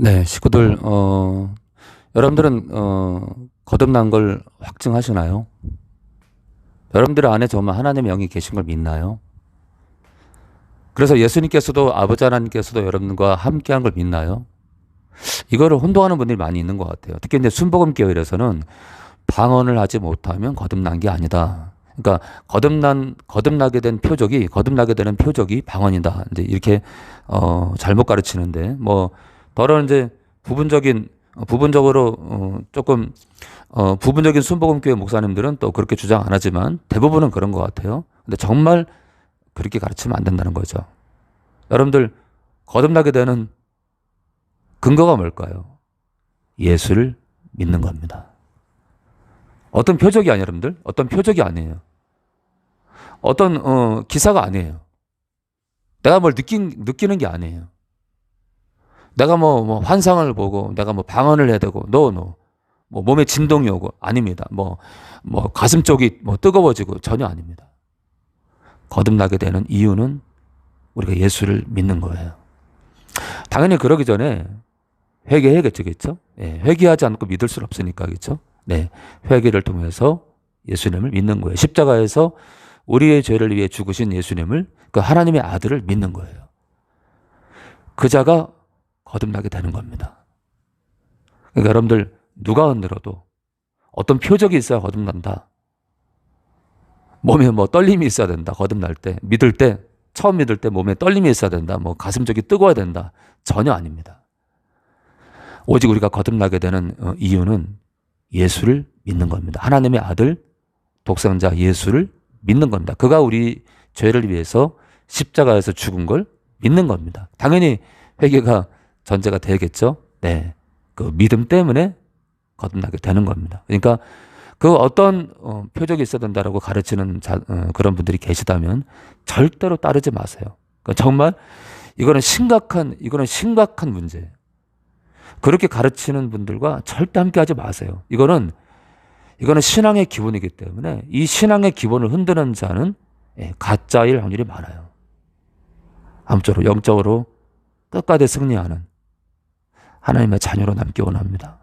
네, 식구들, 어, 여러분들은, 어, 거듭난 걸 확증하시나요? 여러분들 안에 정말 하나님의 영이 계신 걸 믿나요? 그래서 예수님께서도 아버지 하나님께서도 여러분과 함께 한 걸 믿나요? 이거를 혼동하는 분들이 많이 있는 것 같아요. 특히 이제 순복음 교회에서는 방언을 하지 못하면 거듭난 게 아니다. 그러니까 거듭난 거듭나게 된 표적이 거듭나게 되는 표적이 방언이다. 이제 이렇게 어 잘못 가르치는데 뭐 더러 이제 부분적인 어, 부분적으로 어 조금 어 부분적인 순복음 교회 목사님들은 또 그렇게 주장 안 하지만 대부분은 그런 것 같아요. 근데 정말 그렇게 가르치면 안 된다는 거죠. 여러분들 거듭나게 되는 근거가 뭘까요? 예수를 믿는 겁니다. 어떤 표적이 아니에요, 여러분들. 어떤 표적이 아니에요. 어떤 어, 기사가 아니에요. 내가 뭘 느낀 느끼는 게 아니에요. 내가 뭐, 뭐 환상을 보고 내가 뭐 방언을 해야 되고 노 노. 뭐 몸에 진동이 오고 아닙니다. 뭐 뭐 가슴 쪽이 뭐 뜨거워지고 전혀 아닙니다. 거듭나게 되는 이유는 우리가 예수를 믿는 거예요. 당연히 그러기 전에 회개해야겠죠, 그렇죠? 예, 회개하지 않고 믿을 수 없으니까, 그렇죠? 네, 회개를 통해서 예수님을 믿는 거예요. 십자가에서 우리의 죄를 위해 죽으신 예수님을 그 하나님의 아들을 믿는 거예요. 그 자가 거듭나게 되는 겁니다. 그러니까 여러분들 누가 흔들어도 어떤 표적이 있어야 거듭난다. 몸에 뭐 떨림이 있어야 된다. 거듭날 때 믿을 때 처음 믿을 때 몸에 떨림이 있어야 된다. 뭐 가슴 쪽이 뜨거워야 된다. 전혀 아닙니다. 오직 우리가 거듭나게 되는 어, 이유는 예수를 믿는 겁니다. 하나님의 아들 독생자 예수를 믿는 겁니다. 그가 우리 죄를 위해서 십자가에서 죽은 걸 믿는 겁니다. 당연히 회개가 전제가 되겠죠. 네. 그 믿음 때문에 거듭나게 되는 겁니다. 그러니까 그 어떤 어, 표적이 있어야 된다라고 가르치는 자, 어, 그런 분들이 계시다면 절대로 따르지 마세요. 그러니까 정말 이거는 심각한 이거는 심각한 문제예요. 그렇게 가르치는 분들과 절대 함께 하지 마세요. 이거는 이거는 신앙의 기본이기 때문에 이 신앙의 기본을 흔드는 자는 예, 가짜일 확률이 많아요. 아무쪼록 영적으로 끝까지 승리하는 하나님의 자녀로 남기 원합니다.